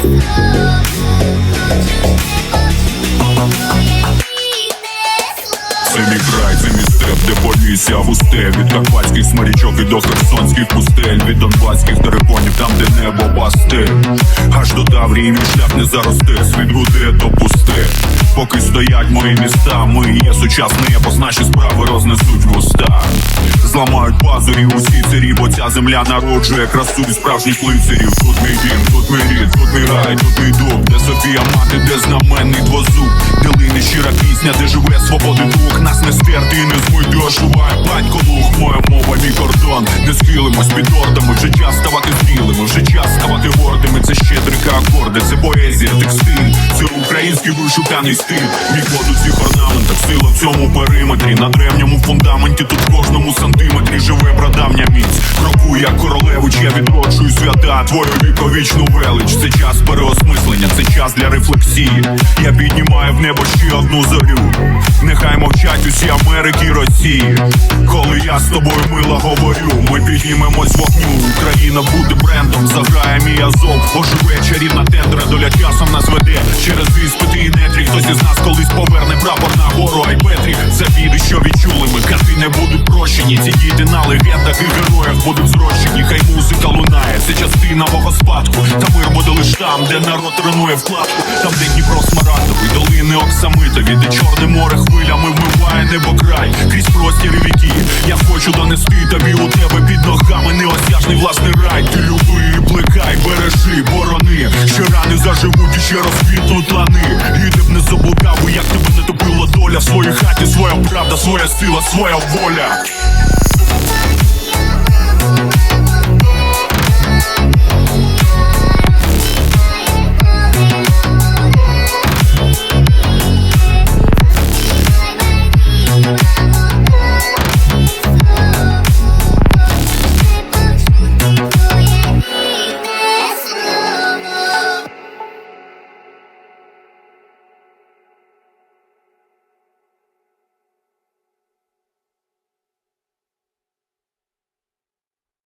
Це мій край, це мій де полісся густе Від карпатських смарічок і до херсонських пустель. Від донбаських териконів, там де небо пасте. Аж до Таврії мій шлях не заросте Світ гуде, то пусте. Поки стоять мої міста, ми є сучасний епос Наші справи рознесуть в уста Зламають пазурі усі царі, бо ця земля народжує красу від справжніх лицарів. Тут мій дім, рід, тут мій рай, тут мій дуб Де Софія мати, де знаменний двозуб. Де лине щира пісня, де живе свободи дух. Нас не стерти не змить, де оживає батько луг. Моя мова, мій кордон, не схилимось під ордами Вже час ставати зрілими, вже час ставати гордими. Це щедрика акорди, це поезія, текстиль. Це український вишуканий стиль. Мій код у цих орнаментах, сила в цьому периметрі. На древньому фундаменті тут в кожному сантиметрі живе прадавня міць. Крокую як королевич, я відроджую свята. Твою віковічну велич. Це час переосмислення, це час для рефлексії. Я піднімаю в небо ще одну зорю. Нехай мовчать усі Америки і Росії. Коли я з тобою мило говорю Ми піднімемось вогню. Україна буде брендом, заграє мій азов. Оживе чарівна тендра, доля часом нас веде. Через іспити і нетрі Хтось із нас колись поверне прапор на гору Айпетрі біди, що відчули ми. Кати не будуть прощені. Ці діти на легендах і героях будуть зрощені це частина мого спадку. Та мир буде лиш там, де народ тренує вкладку. Там, де Дніпро смарагдовий, долини оксамитові Де чорне море хвилями вмиває небо край. Крізь простір віки Я хочу донести тобі у тебе під ногами Неосяжний власний рай. Ти люби і плекай, бережи, борони. Ще рани заживуть і ще розквітнуть лани І ти б не заблукав, як тебе не топила доля. В своїй хаті своя правда, своя сила, своя воля